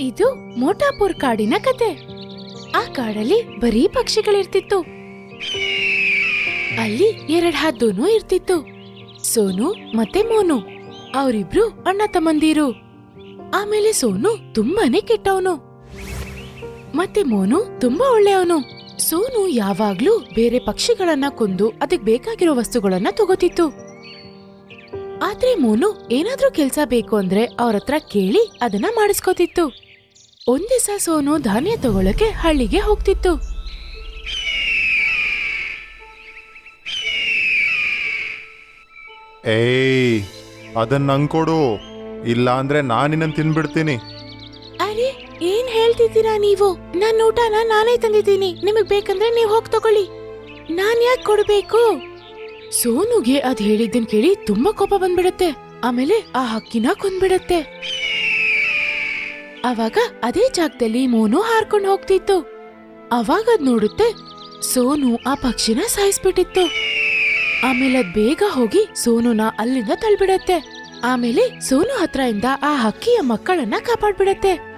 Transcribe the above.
ಇದು ಮೋಟಾಪುರ್ ಕಾಡಿನ ಕತೆ. ಆ ಕಾಡಲ್ಲಿ ಬರೀ ಪಕ್ಷಿಗಳಿರ್ತಿತ್ತು. ಅಲ್ಲಿ ಎರಡ್ ಹದ್ದೂನು ಇರ್ತಿತ್ತು. ಸೋನು ಮತ್ತೆ ಮೋನು. ಅವರಿಬ್ರು ಅಣ್ಣ ತಮ್ಮಂದಿರು. ಆಮೇಲೆ ಸೋನು ತುಂಬಾನೇ ಕೆಟ್ಟವನು. ಮತ್ತೆ ಮೋನು ತುಂಬಾ ಒಳ್ಳೆಯವನು. ಸೋನು ಯಾವಾಗ್ಲೂ ಬೇರೆ ಪಕ್ಷಿಗಳನ್ನ ಕೊಂದು ಅದಕ್ಕೆ ಬೇಕಾಗಿರೋ ವಸ್ತುಗಳನ್ನ ತಗೋತಿತ್ತು. ಆದ್ರೆ ಮೋನು ಏನಾದ್ರೂ ಕೆಲ್ಸ ಬೇಕು ಅಂದ್ರೆ ಅವ್ರ ಹತ್ರ ಕೇಳಿ ಅದನ್ನ ಮಾಡಿಸ್ಕೋತಿತ್ತು. ಒಂದಿವ್ಸ ಸೋನು ಧಾನ್ಯ ತಗೊಳಕ್ಕೆ ಹಳ್ಳಿಗೆ ಹೋಗ್ತಿತ್ತು. ಏಯ್ ಅದನ್ನ ನಂಗ್ ಕೊಡು ಇಲ್ಲ ಅಂದ್ರೆ ನಾನಿನ್ನ ತಿನ್ಬಿಡ್ತೀನಿ. ಅರೆ ಏನ್ ಹೇಳ್ತಿದ್ದೀರಾ ನೀವು? ನನ್ನ ಊಟನ ನಾನೇ ತಂದಿದ್ದೀನಿ. ನಿಮಗ್ ಬೇಕಂದ್ರೆ ನೀವ್ ಹೋಗ್ ತಗೊಳ್ಳಿ. ನಾನ್ ಯಾಕೆ ಕೊಡ್ಬೇಕು? ಸೋನುಗೆ ಅದ್ ಹೇಳಿದ್ದನ್ ಕೇಳಿ ತುಂಬಾ ಕೋಪ ಬಂದ್ಬಿಡತ್ತೆ. ಆಮೇಲೆ ಆ ಹಕ್ಕಿನ ಕೊಂದ್ಬಿಡತ್ತೆ. ಅವಾಗ ಅದೇ ಜಾಗದಲ್ಲಿ ಮೋನು ಹಾರ್ಕೊಂಡ್ ಹೋಗ್ತಿತ್ತು. ಅವಾಗ ಅದ್ ನೋಡುತ್ತೆ ಸೋನು ಆ ಪಕ್ಷಿನ ಸಾಯಿಸ್ಬಿಟ್ಟಿತ್ತು. ಆಮೇಲೆ ಅದ್ ಬೇಗ ಹೋಗಿ ಸೋನುನ ಅಲ್ಲಿಂದ ತಳ್ಬಿಡತ್ತೆ. ಆಮೇಲೆ ಸೋನು ಹತ್ರದಿಂದ ಆ ಹಕ್ಕಿಯ ಮಕ್ಕಳನ್ನ ಕಾಪಾಡ್ಬಿಡತ್ತೆ.